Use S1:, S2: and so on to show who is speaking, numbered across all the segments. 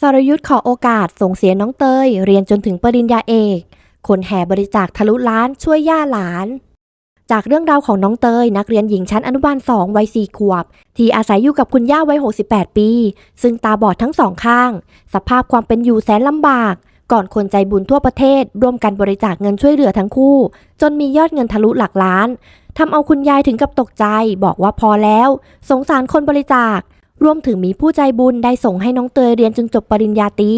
S1: สรยุทธ์ขอโอกาสส่งเสียน้องเตย เรียนจนถึงปริญญาเอก คนแห่บริจาคทะลุล้านช่วยย่าหลาน จากเรื่องราวของน้องเตย นักเรียนหญิงชั้นอนุบาล2วัย4ขวบ ที่อาศัยอยู่กับคุณย่าวัย 68 ปี ซึ่งตาบอดทั้งสองข้าง สภาพความเป็นอยู่แสนลำบาก ก่อนคนใจบุญทั่วประเทศ ร่วมกันบริจาคเงินช่วยเหลือทั้งคู่ จนมียอดเงินทะลุหลักล้านทำเอาคุณยายถึงกับตกใจ บอกว่าพอแล้ว สงสารคนบริจาค รวมถึงมีผู้ใจบุญได้ส่งให้น้องเตยเรียนจนจบปริญญาตรี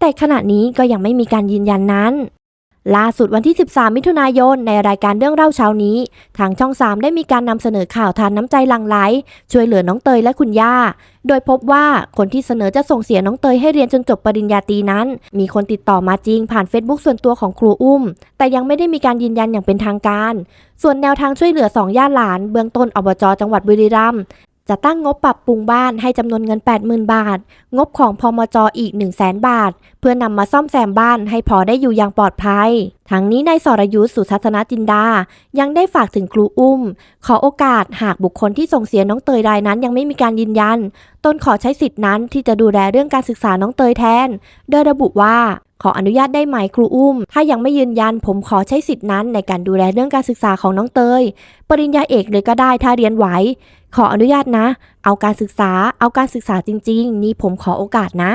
S1: แต่ขณะนี้ก็ยังไม่มีการยืนยันนั้นล่าสุดวันที่ 13 มิถุนายน ในรายการเรื่องเล่าเช้านี้ ทางช่อง 3 ได้มีการนำเสนอข่าวทานน้ำใจหลังไหล ช่วยเหลือน้องเตยและคุณย่า โดยพบว่าคนที่เสนอจะส่งเสียน้องเตยให้เรียนจนจบปริญญาตรีนั้น มีคนติดต่อมาจริงผ่าน Facebook ส่วนตัวของครูอุ้ม แต่ยังไม่ได้มีการยืนยันอย่างเป็นทางการ ส่วนแนวทางช่วยเหลือสองย่าหลาน เบื้องต้นอบจจังหวัดบุรีรัมย์ จะตั้งงบปรับปรุงบ้านให้จำนวนเงิน 80,000 บาท งบของพมจอีก 1 0 0 0 0แบาท เพื่อนำมาซ่อมแซมบ้านให้พอได้อยู่อย่างปลอดภัย ทั้งนี้นายสรยุทธ์สุทัศนจินดา ยังได้ฝากถึงครูอุ้ม ขอโอกาสหากบุคคลที่ส่งเสียน้องเตยรายนั้นยังไม่มีการยืนยัน ตนขอใช้สิทธินั้นที่จะดูแลเรื่องการศึกษาน้องเตยแทน โดยระบุว่า ขออนุญาตได้ไหมครูอุ้ม ถ้ายังไม่ยืนยันผมขอใช้สิทธินั้นในการดูแลเรื่องการศึกษาของน้องเตย ปริญญาเอกเลยก็ได้ถ้าเรียนไหว ขออนุญาตนะ เอาการศึกษา เอาการศึกษาจริง ๆ นี่ผมขอโอกาสนะ